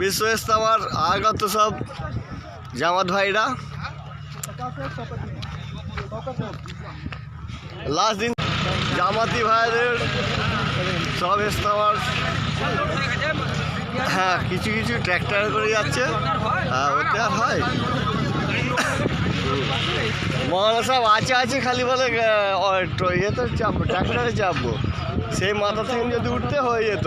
বিশ্ব ইস্তামার আগত সব জামাত ভাইরা। লাস্ট দিন জামাতি ভাইদের সব ইস্তামার হ্যাঁ কিছু কিছু ট্র্যাক্টর করে যাচ্ছে। হ্যাঁ হয়। মহানা সাহেব আছে আছে, খালি বলে ইয়েতে চাপবো ট্র্যাক্টরে চাপবো। সেই মাথা থেকে যদি উঠতে হয়ে যেত।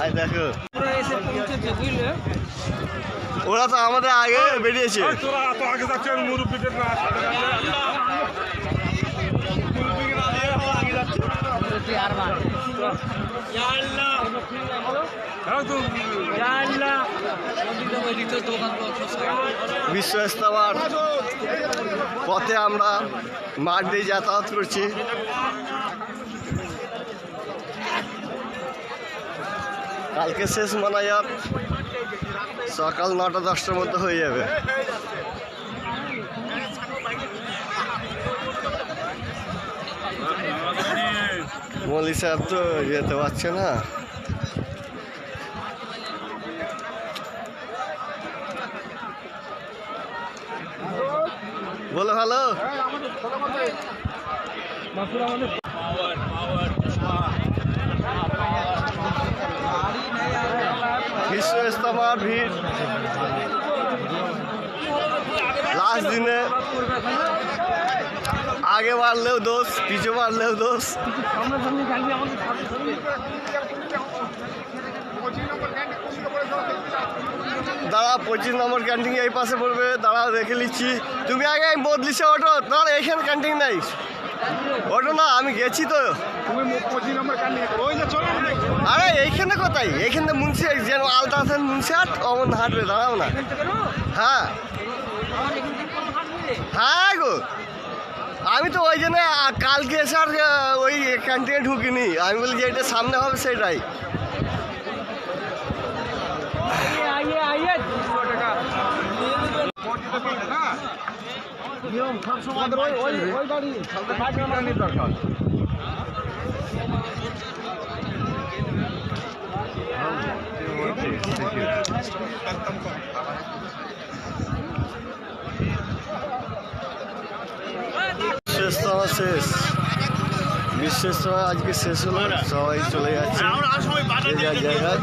আয় দেখো। ওরা তো আমাদের আগে বেরিয়েছে। তোরা এত আগে যাচ্ছেন মুরব্বীদের না তো বিশ্ব ইস্তামার পথে আমরা মাঠ দিয়ে যাতায়াত করছি। কালকে শেষ মানায়াত সকাল নটা দশটার মধ্যে হয়ে যাবে। মলি সাহেব তো যেতে পারছে না। বলো ভালো বিশ্ব ইস্তামার ভিড় লাস্ট দিনে আগে বাড়লেও দোষ পিছু বাড়লেও দোষ। দাঁড়া পঁচিশ নম্বর ক্যান্টিন এই পাশে পড়বে। দাঁড়া দেখে নিচ্ছি। তুমি আগে আমি বদলিছে ওটো দাঁড়া এইখানে ক্যান্টিন নাই। ওটো না আমি গেছি তো। আরে এইখানে কোথায় এইখানে মুন্সি যেন আলতা আছেন মুন্সি হাট অমন হাটবে দাঁড়াও না। হ্যাঁ। হ্যাঁ গো। আমি তো ওই জন্য কালকে এসে আর ওই ক্যান্টিনে ঢুকিনি। আমি বলি যে এটা সামনে হবে সেটাই। আইয়ে আইয়ে শেষ তো আমার শেষ। বিশ্বাস সভা আজকে শেষ হলো সবাই চলে যাচ্ছে। জায়গায়